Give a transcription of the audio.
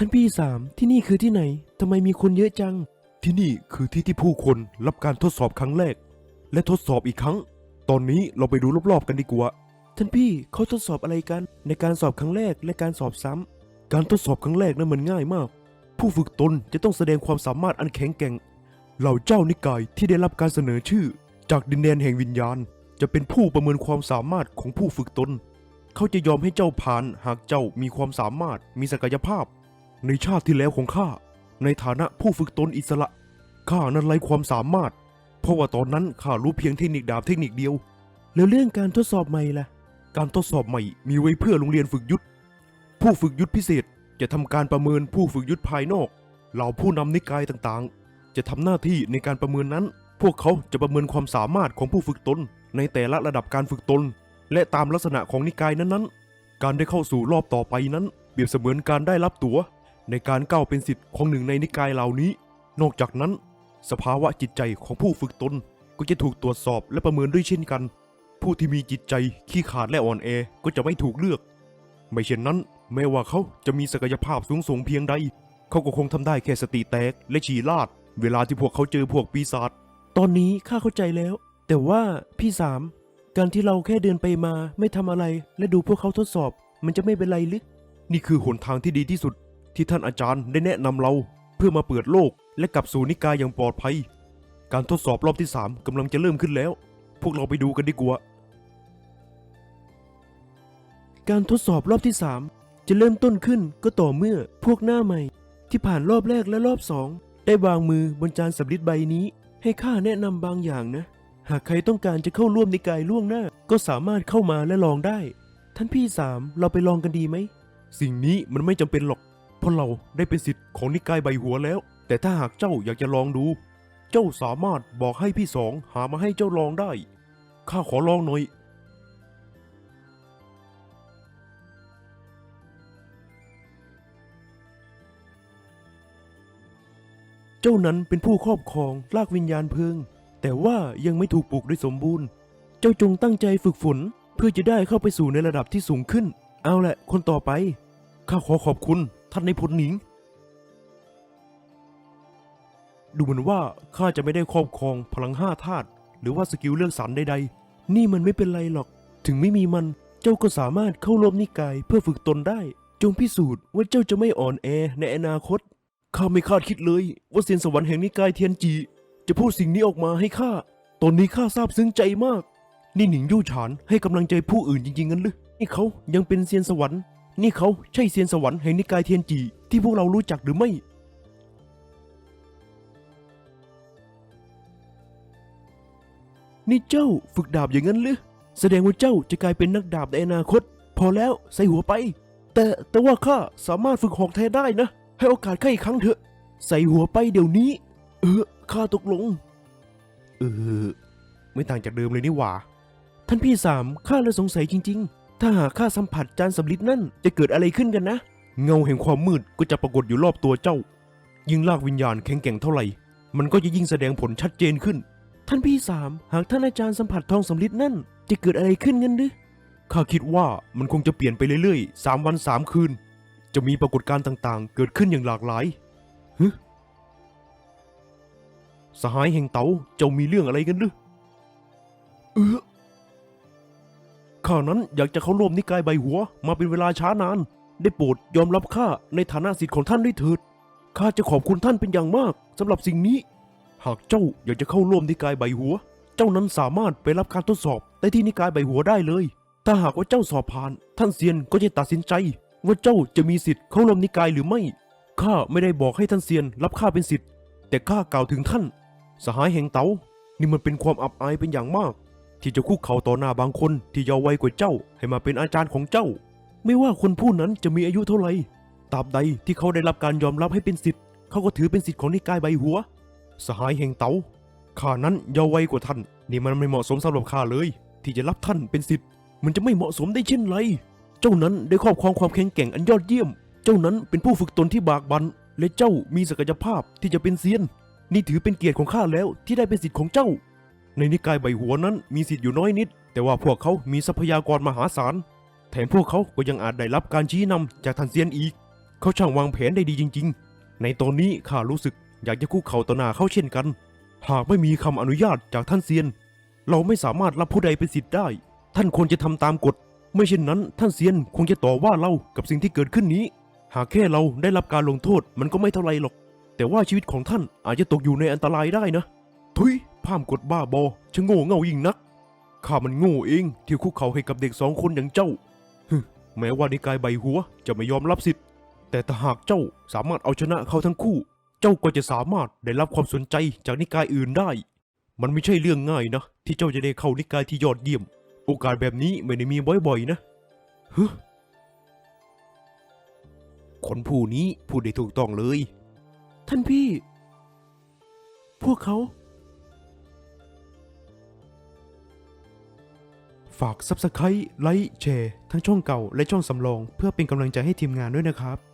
ท่านพี่สามที่นี่คือที่ไหนทำไมมีคนเยอะจัง ที่นี่คือที่ที่ผู้คนรับการทดสอบครั้งแรก และทดสอบอีกครั้ง ตอนนี้เราไปดูรอบๆกันดีกว่า ท่านพี่เขาทดสอบอะไรกัน ในการสอบครั้งแรกและการสอบซ้ำการทดสอบครั้งแรกนั้นมันง่ายมาก ผู้ฝึกตนจะต้องแสดงความสามารถอันแข็งแกร่งเหล่าเจ้านิกายที่ได้รับการเสนอชื่อ จากดินแดนแห่งวิญญาณ จะเป็นผู้ประเมินความสามารถของผู้ฝึกตน เขาจะยอมให้เจ้าผ่านหากเจ้ามีความสามารถมีศักยภาพ ในชาติที่แล้วของข้า ในฐานะผู้ฝึกตนอิสระ ข้านั้นไร้ความสามารถ เพราะว่าตอนนั้นข้ารู้เพียงเทคนิคดาบเทคนิคเดียว แล้วเรื่องการทดสอบใหม่ล่ะ การทดสอบใหม่มีไว้เพื่อโรงเรียนฝึกยุทธ ผู้ฝึกยุทธพิเศษจะทำการประเมินผู้ฝึกยุทธภายนอก เหล่าผู้นำนิกายต่างๆ จะทำหน้าที่ในการประเมินนั้น พวกเขาจะประเมินความสามารถของผู้ฝึกตน ในแต่ละระดับการฝึกตน และตามลักษณะของนิกายนั้นๆ การได้เข้าสู่รอบต่อไปนั้นเปรียบเสมือนการได้รับตั๋ว ในการก้าวเป็นสิทธิ์ของหนึ่งในนิกายเหล่านี้ นอกจากนั้น สภาวะจิตใจของผู้ฝึกตนก็จะถูกตรวจสอบและประเมินด้วยเช่นกัน ผู้ที่มีจิตใจขี้ขาดและอ่อนแอก็จะไม่ถูกเลือก ไม่เช่นนั้น แม้ว่าเขาจะมีศักยภาพสูงส่งเพียงใด เขาก็คงทำได้แค่สติแตกและฉี่ลาด เวลาที่พวกเขาเจอพวกปีศาจ ตอนนี้ข้าเข้าใจแล้ว แต่ว่าพี่สาม การที่เราแค่เดินไปมาไม่ทำอะไร และดูพวกเขาทดสอบ มันจะไม่เป็นไรหรือนี่คือหนทางที่ดีที่สุด ที่ท่านอาจารย์ได้แนะนำเราเพื่อมาเปิดโลกและกลับสู่นิกายอย่างปลอดภัย การทดสอบรอบที่ 3กำลังจะเริ่มขึ้นแล้ว พวกเราไปดูกันดีกว่า การทดสอบรอบที่ 3 จะเริ่มต้นขึ้นก็ต่อเมื่อพวกหน้าใหม่ ที่ผ่านรอบแรกและรอบสองได้วางมือบนจานสำริดใบนี้ ให้ข้าแนะนำบางอย่างนะ หากใครต้องการจะเข้าร่วมในกายล่วงหน้าก็สามารถเข้ามาและลองได้ ท่านพี่สามเราไปลองกันดีไหม สิ่งนี้มันไม่จำเป็นหรอก เพราะเราได้เป็นสิทธิ์ของนิกายใบหัวแล้ว แต่ถ้าหากเจ้าอยากจะลองดู เจ้าสามารถบอกให้พี่สองหามาให้เจ้าลองได้ ข้าขอลองหน่อย เจ้านั้นเป็นผู้ครอบครองลากวิญญาณเพลิง แต่ว่ายังไม่ถูกปลูกด้วยสมบูรณ์ เจ้าจงตั้งใจฝึกฝนเพื่อจะได้เข้าไปสู่ในระดับที่สูงขึ้น เอาแหละ คนต่อไป ข้าขอขอบคุณ ท่านในพลหนิง ดูเหมือนว่าข้าจะไม่ได้ครอบครองพลังห้าธาตุหรือว่าสกิลเลือกสรรใดๆ นี่มันไม่เป็นไรหรอก ถึงไม่มีมัน เจ้าก็สามารถเข้าร่วมนิกายเพื่อฝึกตนได้ จงพิสูจน์ว่าเจ้าจะไม่อ่อนแอในอนาคต ข้าไม่คาดคิดเลย ว่าเซียนสวรรค์แห่งนิกายเทียนจี จะพูดสิ่งนี้ออกมาให้ข้า ตอนนี้ข้าซาบซึ้งใจมาก นี่หนิงยู่ฉานให้กำลังใจผู้อื่นจริงๆงั้นหรือนี่เขายังเป็นเซียนสวรรค์ นี่เขาใช่เซียนสวรรค์แห่งนิกายเทียนจีที่พวกเรารู้จักหรือไม่ นี่เจ้าฝึกดาบอย่างนั้นหรือ แสดงว่าเจ้าจะกลายเป็นนักดาบในอนาคต พอแล้วใส่หัวไป แต่แต่ว่าข้าสามารถฝึกหอกแทนได้นะ ให้โอกาสข้าอีกครั้งเถอะ ใส่หัวไปเดี๋ยวนี้ เออข้าตกลง เออ ไม่ต่างจากเดิมเลยนี่หว่า ท่านพี่สามข้าเลยสงสัยจริง ๆ ถ้าหากข้าสัมผัสจานสำลิดนั่นจะเกิดอะไรขึ้นกันนะ เงาแห่งความมืดก็จะปรากฏอยู่รอบตัวเจ้า ยิ่งลากวิญญาณแข็งแกร่งเท่าไหร่ มันก็จะยิ่งแสดงผลชัดเจนขึ้น ท่านพี่สามหากท่านอาจารย์สัมผัสทองสำลิดนั่น จะเกิดอะไรขึ้นกันหรือข้าคิดว่ามันคงจะเปลี่ยนไปเรื่อยๆสามวันสามคืน จะมีปรากฏการณ์ต่างๆ เกิดขึ้นอย่างหลากหลายฮึสหายแห่งเต๋าเจ้ามีเรื่องอะไรกันหรือเออ ข้านั้นอยากจะเข้าร่วมนิกายใบหัว มาเป็นเวลาช้านาน ได้โปรดยอมรับข้าในฐานะสิทธิ์ของท่านด้วยเถิดข้าจะขอบคุณท่านเป็นอย่างมากสำหรับสิ่งนี้ หากเจ้าอยากจะเข้าร่วมนิกายใบหัว เจ้านั้นสามารถไปรับการทดสอบได้ที่นิกายใบหัวได้เลย ถ้าหากว่าเจ้าสอบผ่าน ท่านเซียนก็จะตัดสินใจ ว่าเจ้าจะมีสิทธิ์เข้าร่วมนิกายหรือไม่ข้าไม่ได้บอกให้ท่านเซียนรับข้าเป็นสิทธิ์แต่ข้ากล่าวถึงท่าน สหายแห่งเตานี่มันเป็นความอับอายเป็นอย่างมาก ที่จะคุกเข่าต่อหน้าบางคนที่เยาว์วัยกว่าเจ้าให้มาเป็นอาจารย์ของเจ้า ไม่ว่าคนผู้นั้นจะมีอายุเท่าไหร่ตราบใดที่เขาได้รับการยอมรับให้เป็นสิทธิ์เขาก็ถือเป็นสิทธิ์ของนิกายใบหัว สหายแห่งเต๋าข้านั้นเยาว์วัยกว่าท่าน นี่มันไม่เหมาะสมสำหรับข้าเลย ที่จะรับท่านเป็นสิทธิ์ มันจะไม่เหมาะสมได้เช่นไร เจ้านั้นได้ครอบครองความแข็งแกร่งอันยอดเยี่ยม เจ้านั้นเป็นผู้ฝึกตนที่บากบันและเจ้ามีศักยภาพที่จะเป็นเซียน นี่ถือเป็นเกียรติของข้าแล้วที่ได้เป็นสิทธิ์ของเจ้า ในนิกายใบหัวนั้นมีสิทธิ์อยู่น้อยนิด แต่ว่าพวกเขามีทรัพยากรมหาศาล แถมพวกเขาก็ยังอาจได้รับการชี้นำจากท่านเซียนอีก เขาช่างวางแผนได้ดีจริง ๆ ในตอนนี้ข้ารู้สึกอยากจะคุกเข่าต่อหน้าเขาเช่นกัน หากไม่มีคำอนุญาตจากท่านเซียน เราไม่สามารถรับผู้ใดเป็นสิทธิ์ได้ ท่านควรจะทำตามกฎ ไม่เช่นนั้น ท่านเซียนคงจะต่อว่าเรากับสิ่งที่เกิดขึ้นนี้ หากแค่เราได้รับการลงโทษมันก็ไม่เท่าไรหรอก แต่ว่าชีวิตของท่านอาจจะตกอยู่ในอันตรายได้นะ ทุย พามกดบ้าบอชะโง่เง่ายิ่งนัก ข้ามันโง่เองที่คุกเข่าให้กับเด็กสองคนอย่างเจ้าฮึแม้ว่านิกายใบหัวจะไม่ยอมรับสิทธิ์ แต่ถ้าหากเจ้าสามารถเอาชนะเขาทั้งคู่ เจ้าก็จะสามารถได้รับความสนใจจากนิกายอื่นได้ มันไม่ใช่เรื่องง่ายนะ ที่เจ้าจะได้เข้านิกายที่ยอดเยี่ยม โอกาสแบบนี้ไม่ได้มีบ่อยๆนะฮึคนผู้นี้พูดได้ถูกต้องเลย ท่านพี่ พวกเขา ฝาก Subscribe ไลค์แชร์ทั้งช่องเก่าและช่องสำรอง เพื่อเป็นกำลังใจให้ทีมงานด้วยนะครับ